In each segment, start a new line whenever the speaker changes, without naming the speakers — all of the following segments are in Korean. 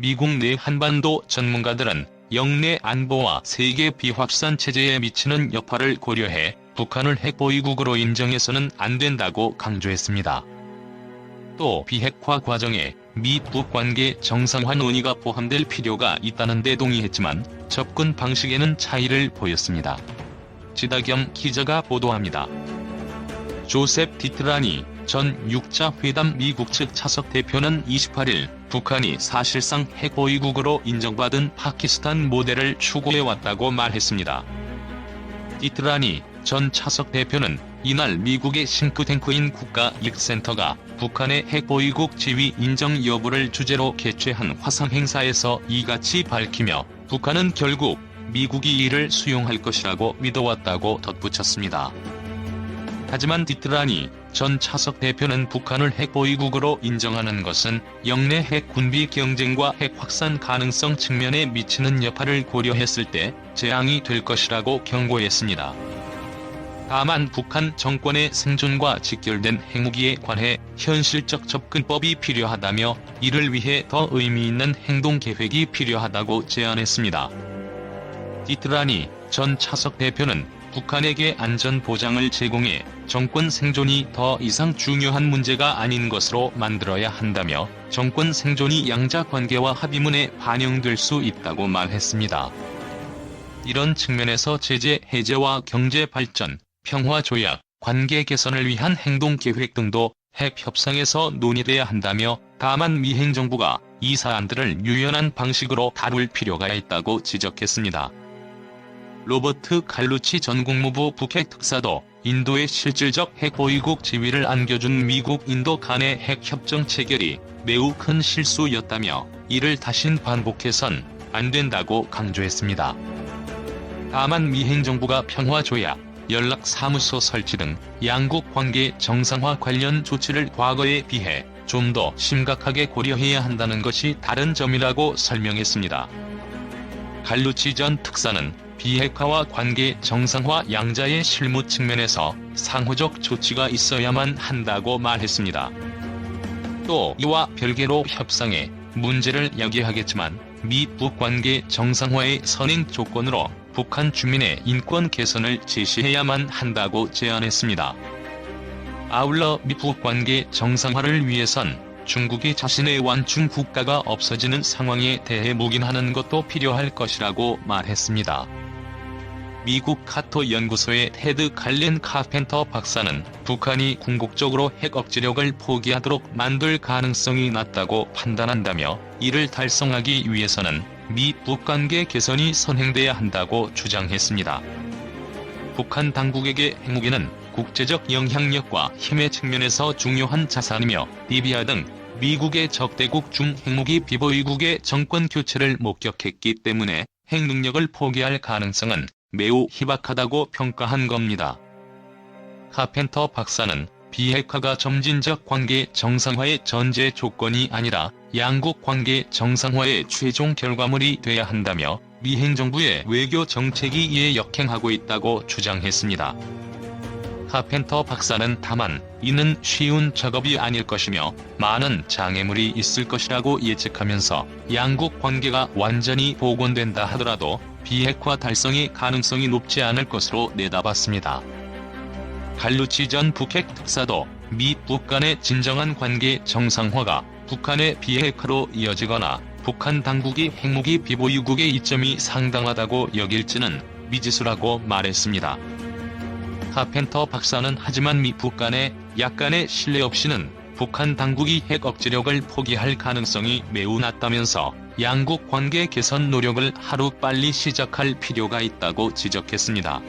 미국 내 한반도 전문가들은 영내 안보와 세계 비확산 체제에 미치는 여파를 고려해 북한을 핵보위국으로 인정해서는 안 된다고 강조했습니다. 또 비핵화 과정에 미북 관계 정상화 논의가 포함될 필요가 있다는 데 동의했지만 접근 방식에는 차이를 보였습니다. 지다겸 기자가 보도합니다. 조셉 디트라니 전 6자 회담 미국 측 차석 대표는 28일 북한이 사실상 핵보위국으로 인정받은 파키스탄 모델을 추구해왔다고 말했습니다. 디트라니 전 차석 대표는 이날 미국의 싱크탱크인 국가익센터가 북한의 핵보위국 지위 인정 여부를 주제로 개최한 화상 행사에서 이같이 밝히며 북한은 결국 미국이 이를 수용할 것이라고 믿어왔다고 덧붙였습니다. 하지만 디트라니 전 차석 대표는 북한을 핵보위국으로 인정하는 것은 영내 핵 군비 경쟁과 핵 확산 가능성 측면에 미치는 여파를 고려했을 때 재앙이 될 것이라고 경고했습니다. 다만 북한 정권의 생존과 직결된 핵무기에 관해 현실적 접근법이 필요하다며 이를 위해 더 의미 있는 행동 계획이 필요하다고 제안했습니다. 디트라니 전 차석 대표는 북한에게 안전 보장을 제공해 정권 생존이 더 이상 중요한 문제가 아닌 것으로 만들어야 한다며 정권 생존이 양자 관계와 합의문에 반영될 수 있다고 말했습니다. 이런 측면에서 제재 해제와 경제 발전, 평화 조약, 관계 개선을 위한 행동 계획 등도 핵 협상에서 논의돼야 한다며 다만 미 행 정부가 이 사안들을 유연한 방식으로 다룰 필요가 있다고 지적했습니다. 로버트 칼루치 전 국무부 북핵 특사도 인도의 실질적 핵보위국 지위를 안겨준 미국 인도 간의 핵 협정 체결이 매우 큰 실수였다며 이를 다신 반복해선 안 된다고 강조했습니다. 다만 미 행정부가 평화 조약, 연락 사무소 설치 등 양국 관계 정상화 관련 조치를 과거에 비해 좀 더 심각하게 고려해야 한다는 것이 다른 점이라고 설명했습니다. 갈루치 전 특사는 비핵화와 관계 정상화 양자의 실무 측면에서 상호적 조치가 있어야만 한다고 말했습니다. 또 이와 별개로 협상에 문제를 야기하겠지만 미북 관계 정상화의 선행 조건으로 북한 주민의 인권 개선을 제시해야만 한다고 제안했습니다. 아울러 미북 관계 정상화를 위해선 중국이 자신의 완충 국가가 없어지는 상황에 대해 묵인하는 것도 필요할 것이라고 말했습니다. 미국 카토 연구소의 테드 갈렌 카펜터 박사는 북한이 궁극적으로 핵 억지력을 포기하도록 만들 가능성이 낮다고 판단한다며 이를 달성하기 위해서는 미북 관계 개선이 선행돼야 한다고 주장했습니다. 북한 당국에게 핵무기는 국제적 영향력과 힘의 측면에서 중요한 자산이며 리비아 등 미국의 적대국 중 핵무기 비보위국의 정권 교체를 목격했기 때문에 핵 능력을 포기할 가능성은 매우 희박하다고 평가한 겁니다. 카펜터 박사는 비핵화가 점진적 관계 정상화의 전제 조건이 아니라 양국 관계 정상화의 최종 결과물이 돼야 한다며 미 행 정부의 외교 정책이 이에 역행하고 있다고 주장했습니다. 카펜터 박사는 다만 이는 쉬운 작업이 아닐 것이며 많은 장애물이 있을 것이라고 예측하면서 양국 관계가 완전히 복원된다 하더라도 비핵화 달성의 가능성이 높지 않을 것으로 내다봤습니다. 갈루치 전 북핵 특사도 미 북 간의 진정한 관계 정상화가 북한의 비핵화로 이어지거나 북한 당국이 핵무기 비보유국의 이점이 상당하다고 여길지는 미지수라고 말했습니다. 카펜터 박사는 하지만 미 북 간의 약간의 신뢰 없이는 북한 당국이 핵 억지력을 포기할 가능성이 매우 낮다면서 양국 관계 개선 노력을 하루 빨리 시작할 필요가 있다고 지적했습니다.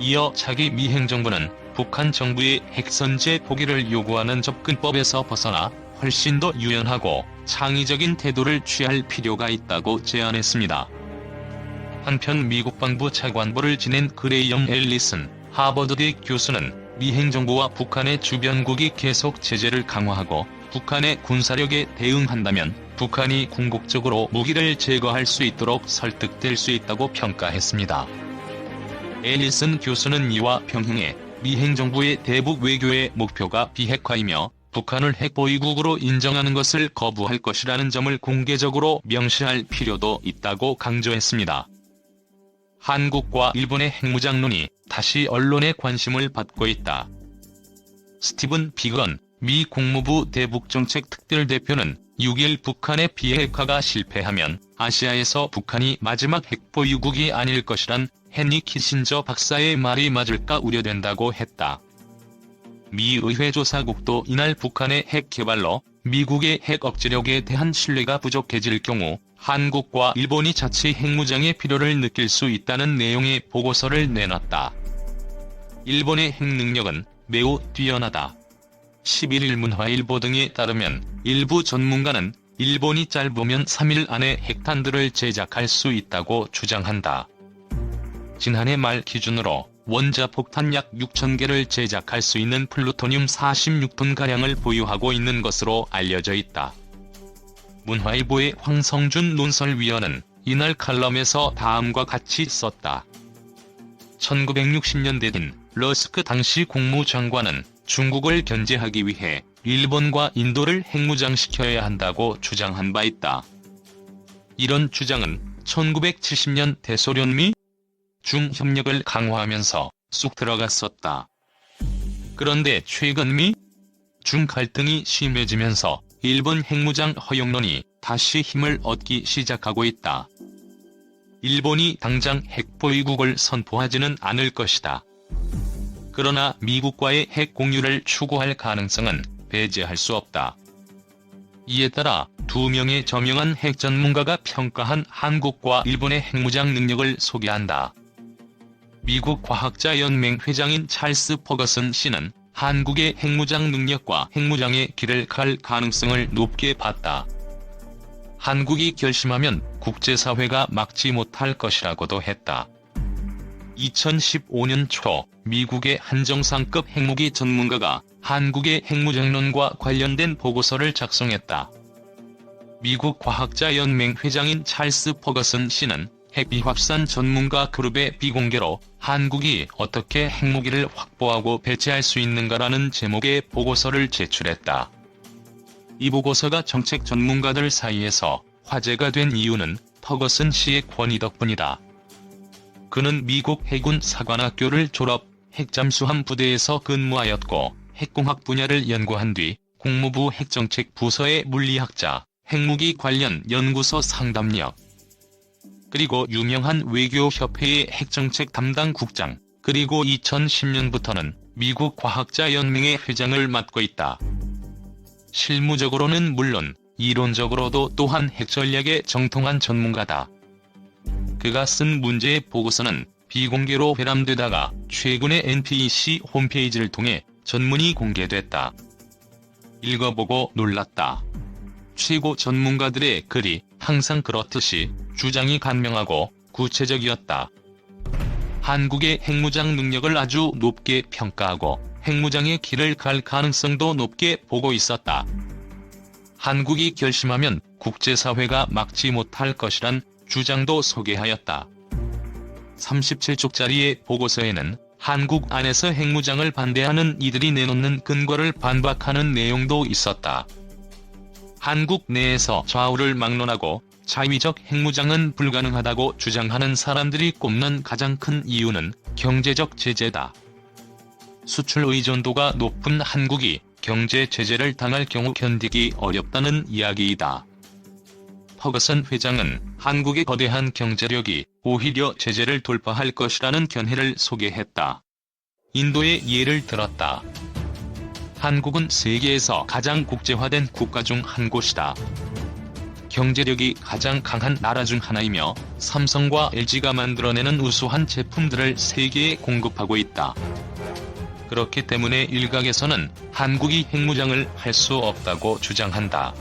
이어 차기 미 행정부는 북한 정부의 핵선제 포기를 요구하는 접근법에서 벗어나 훨씬 더 유연하고 창의적인 태도를 취할 필요가 있다고 제안했습니다. 한편 미국 방부 차관보를 지낸 그레이엄 앨리슨 하버드대 교수는 미 행정부와 북한의 주변국이 계속 제재를 강화하고 북한의 군사력에 대응한다면 북한이 궁극적으로 무기를 제거할 수 있도록 설득될 수 있다고 평가했습니다. 앨리슨 교수는 이와 평행해 미 행 정부의 대북 외교의 목표가 비핵화이며 북한을 핵보위국으로 인정하는 것을 거부할 것이라는 점을 공개적으로 명시할 필요도 있다고 강조했습니다. 한국과 일본의 핵무장론이 다시 언론의 관심을 받고 있다. 스티븐 비건 미 국무부 대북정책 특별대표는 6일 북한의 비핵화가 실패하면 아시아에서 북한이 마지막 핵보유국이 아닐 것이란 헨리 키신저 박사의 말이 맞을까 우려된다고 했다. 미 의회 조사국도 이날 북한의 핵 개발로 미국의 핵 억제력에 대한 신뢰가 부족해질 경우 한국과 일본이 자치 핵무장의 필요를 느낄 수 있다는 내용의 보고서를 내놨다. 일본의 핵 능력은 매우 뛰어나다. 11일 문화일보 등에 따르면 일부 전문가는 일본이 짧으면 3일 안에 핵탄두를 제작할 수 있다고 주장한다. 지난해 말 기준으로 원자 폭탄 약 6,000개를 제작할 수 있는 플루토늄 46톤가량을 보유하고 있는 것으로 알려져 있다. 문화일보의 황성준 논설위원은 이날 칼럼에서 다음과 같이 썼다. 1960년대 인 러스크 당시 국무장관은 중국을 견제하기 위해 일본과 인도를 핵무장시켜야 한다고 주장한 바 있다. 이런 주장은 1970년 대소련 미 중 협력을 강화하면서 쑥 들어갔었다. 그런데 최근 미중 갈등이 심해지면서 일본 핵무장 허용론이 다시 힘을 얻기 시작하고 있다. 일본이 당장 핵보위국을 선포하지는 않을 것이다. 그러나 미국과의 핵 공유를 추구할 가능성은 배제할 수 없다. 이에 따라 두 명의 저명한 핵 전문가가 평가한 한국과 일본의 핵무장 능력을 소개한다. 미국 과학자 연맹 회장인 찰스 퍼거슨 씨는 한국의 핵무장 능력과 핵무장의 길을 갈 가능성을 높게 봤다. 한국이 결심하면 국제사회가 막지 못할 것이라고도 했다. 2015년 초 미국의 한정상급 핵무기 전문가가 한국의 핵무장론과 관련된 보고서를 작성했다. 미국 과학자연맹 회장인 찰스 퍼거슨 씨는 핵비확산 전문가 그룹의 비공개로 한국이 어떻게 핵무기를 확보하고 배치할 수 있는가라는 제목의 보고서를 제출했다. 이 보고서가 정책 전문가들 사이에서 화제가 된 이유는 퍼거슨 씨의 권위 덕분이다. 그는 미국 해군 사관학교를 졸업, 핵잠수함 부대에서 근무하였고 핵공학 분야를 연구한 뒤 국무부 핵정책 부서의 물리학자, 핵무기 관련 연구소 상담력, 그리고 유명한 외교협회의 핵정책 담당 국장, 그리고 2010년부터는 미국 과학자연맹의 회장을 맡고 있다. 실무적으로는 물론 이론적으로도 또한 핵전략에 정통한 전문가다. 그가 쓴 문제의 보고서는 비공개로 회람되다가 최근에 NPC 홈페이지를 통해 전문이 공개됐다. 읽어보고 놀랐다. 최고 전문가들의 글이 항상 그렇듯이 주장이 간명하고 구체적이었다. 한국의 핵무장 능력을 아주 높게 평가하고 핵무장의 길을 갈 가능성도 높게 보고 있었다. 한국이 결심하면 국제사회가 막지 못할 것이란 주장도 소개하였다. 37쪽짜리의 보고서에는 한국 안에서 핵무장을 반대하는 이들이 내놓는 근거를 반박하는 내용도 있었다. 한국 내에서 좌우를 막론하고 자위적 핵무장은 불가능하다고 주장하는 사람들이 꼽는 가장 큰 이유는 경제적 제재다. 수출 의존도가 높은 한국이 경제 제재를 당할 경우 견디기 어렵다는 이야기이다. 퍼거슨 회장은 한국의 거대한 경제력이 오히려 제재를 돌파할 것이라는 견해를 소개했다. 인도의 예를 들었다. 한국은 세계에서 가장 국제화된 국가 중 한 곳이다. 경제력이 가장 강한 나라 중 하나이며 삼성과 LG가 만들어내는 우수한 제품들을 세계에 공급하고 있다. 그렇기 때문에 일각에서는 한국이 핵무장을 할 수 없다고 주장한다.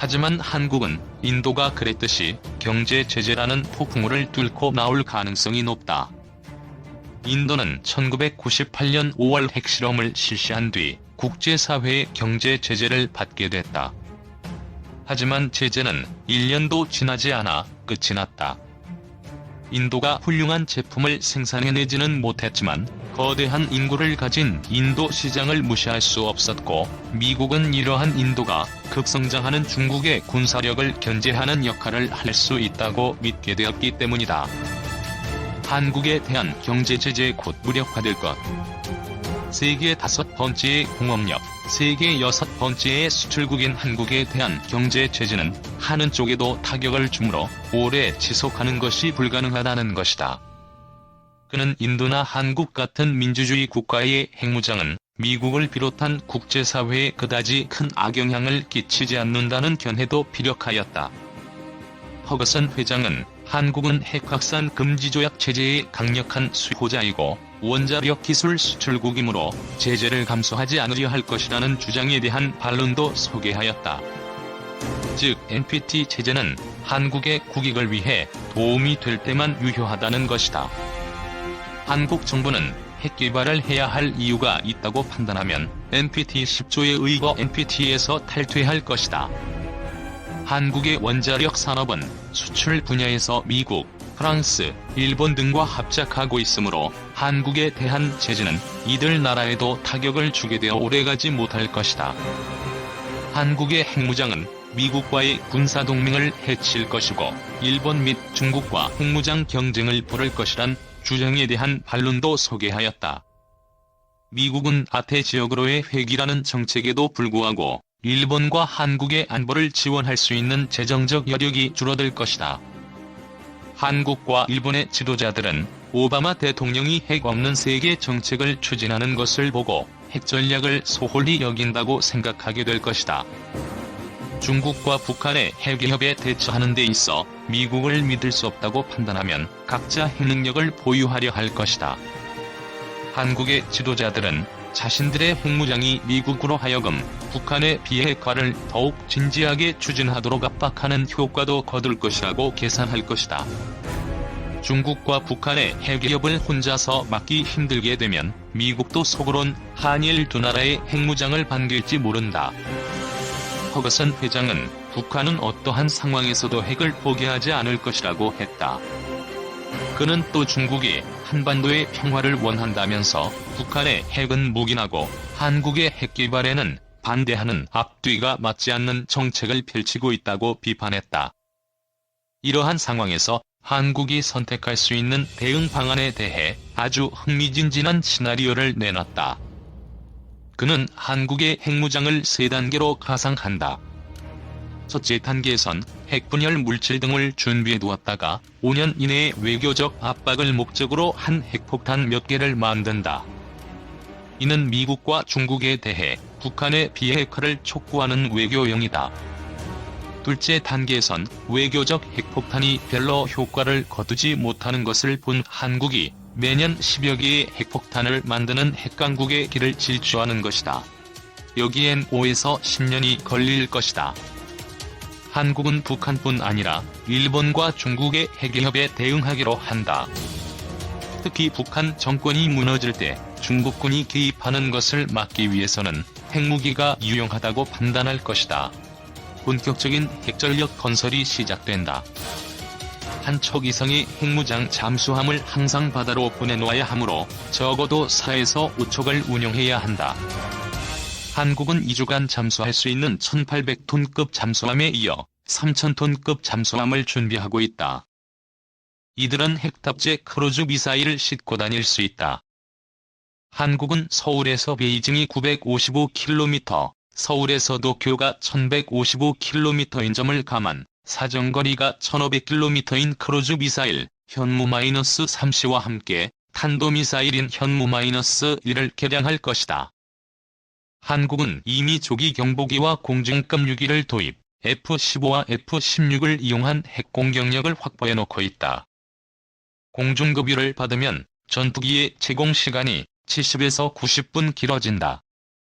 하지만 한국은 인도가 그랬듯이 경제 제재라는 폭풍우를 뚫고 나올 가능성이 높다. 인도는 1998년 5월 핵실험을 실시한 뒤 국제사회의 경제 제재를 받게 됐다. 하지만 제재는 1년도 지나지 않아 끝이 났다. 인도가 훌륭한 제품을 생산해내지는 못했지만 거대한 인구를 가진 인도 시장을 무시할 수 없었고 미국은 이러한 인도가 급성장하는 중국의 군사력을 견제하는 역할을 할 수 있다고 믿게 되었기 때문이다. 한국에 대한 경제 제재 곧 무력화될 것. 세계 다섯 번째의 공업력, 세계 여섯 번째의 수출국인 한국에 대한 경제 제재는 하는 쪽에도 타격을 주므로 오래 지속하는 것이 불가능하다는 것이다. 그는 인도나 한국 같은 민주주의 국가의 핵무장은 미국을 비롯한 국제사회에 그다지 큰 악영향을 끼치지 않는다는 견해도 피력하였다. 허거슨 회장은 한국은 핵 확산 금지 조약 체제의 강력한 수호자이고 원자력 기술 수출국이므로 제재를 감수하지 않으려 할 것이라는 주장에 대한 반론도 소개하였다. 즉 NPT 체제는 한국의 국익을 위해 도움이 될 때만 유효하다는 것이다. 한국 정부는 핵 개발을 해야 할 이유가 있다고 판단하면 NPT 10조에 의거 NPT에서 탈퇴할 것이다. 한국의 원자력 산업은 수출 분야에서 미국, 프랑스, 일본 등과 합작하고 있으므로 한국에 대한 제재는 이들 나라에도 타격을 주게 되어 오래가지 못할 것이다. 한국의 핵무장은 미국과의 군사 동맹을 해칠 것이고 일본 및 중국과 핵무장 경쟁을 벌일 것이란 주장에 대한 반론도 소개하였다. 미국은 아태 지역으로의 회귀라는 정책에도 불구하고 일본과 한국의 안보를 지원할 수 있는 재정적 여력이 줄어들 것이다. 한국과 일본의 지도자들은 오바마 대통령이 핵 없는 세계 정책을 추진하는 것을 보고 핵 전략을 소홀히 여긴다고 생각하게 될 것이다. 중국과 북한의 핵위협에 대처하는 데 있어 미국을 믿을 수 없다고 판단하면 각자 핵능력을 보유하려 할 것이다. 한국의 지도자들은 자신들의 핵무장이 미국으로 하여금 북한의 비핵화를 더욱 진지하게 추진하도록 압박하는 효과도 거둘 것이라고 계산할 것이다. 중국과 북한의 핵위협을 혼자서 막기 힘들게 되면 미국도 속으론 한일 두 나라의 핵무장을 반길지 모른다. 허거슨 회장은 북한은 어떠한 상황에서도 핵을 포기하지 않을 것이라고 했다. 그는 또 중국이 한반도의 평화를 원한다면서 북한의 핵은 묵인하고 한국의 핵 개발에는 반대하는 앞뒤가 맞지 않는 정책을 펼치고 있다고 비판했다. 이러한 상황에서 한국이 선택할 수 있는 대응 방안에 대해 아주 흥미진진한 시나리오를 내놨다. 그는 한국의 핵무장을 세 단계로 가상한다. 첫째 단계에선 핵분열 물질 등을 준비해 두었다가 5년 이내에 외교적 압박을 목적으로 한 핵폭탄 몇 개를 만든다. 이는 미국과 중국에 대해 북한의 비핵화를 촉구하는 외교용이다. 둘째 단계에선 외교적 핵폭탄이 별로 효과를 거두지 못하는 것을 본 한국이 매년 10여 개의 핵폭탄을 만드는 핵강국의 길을 질주하는 것이다. 여기엔 5에서 10년이 걸릴 것이다. 한국은 북한뿐 아니라 일본과 중국의 핵위협에 대응하기로 한다. 특히 북한 정권이 무너질 때 중국군이 개입하는 것을 막기 위해서는 핵무기가 유용하다고 판단할 것이다. 본격적인 핵전력 건설이 시작된다. 한척 이상의 핵무장 잠수함을 항상 바다로 보내놓아야 하므로 적어도 4에서 5척을 운용해야 한다. 한국은 2주간 잠수할 수 있는 1800톤급 잠수함에 이어 3000톤급 잠수함을 준비하고 있다. 이들은 핵탑재 크루즈 미사일을 싣고 다닐 수 있다. 한국은 서울에서 베이징이 955km, 서울에서 도쿄가 1155km인 점을 감안 사정거리가 1500km인 크루즈 미사일 현무-3C와 함께 탄도미사일인 현무-1을 개량할 것이다. 한국은 이미 조기 경보기와 공중급 유기를 도입, F-15와 F-16을 이용한 핵공격력을 확보해 놓고 있다. 공중급유를 받으면 전투기의 제공 시간이 70에서 90분 길어진다.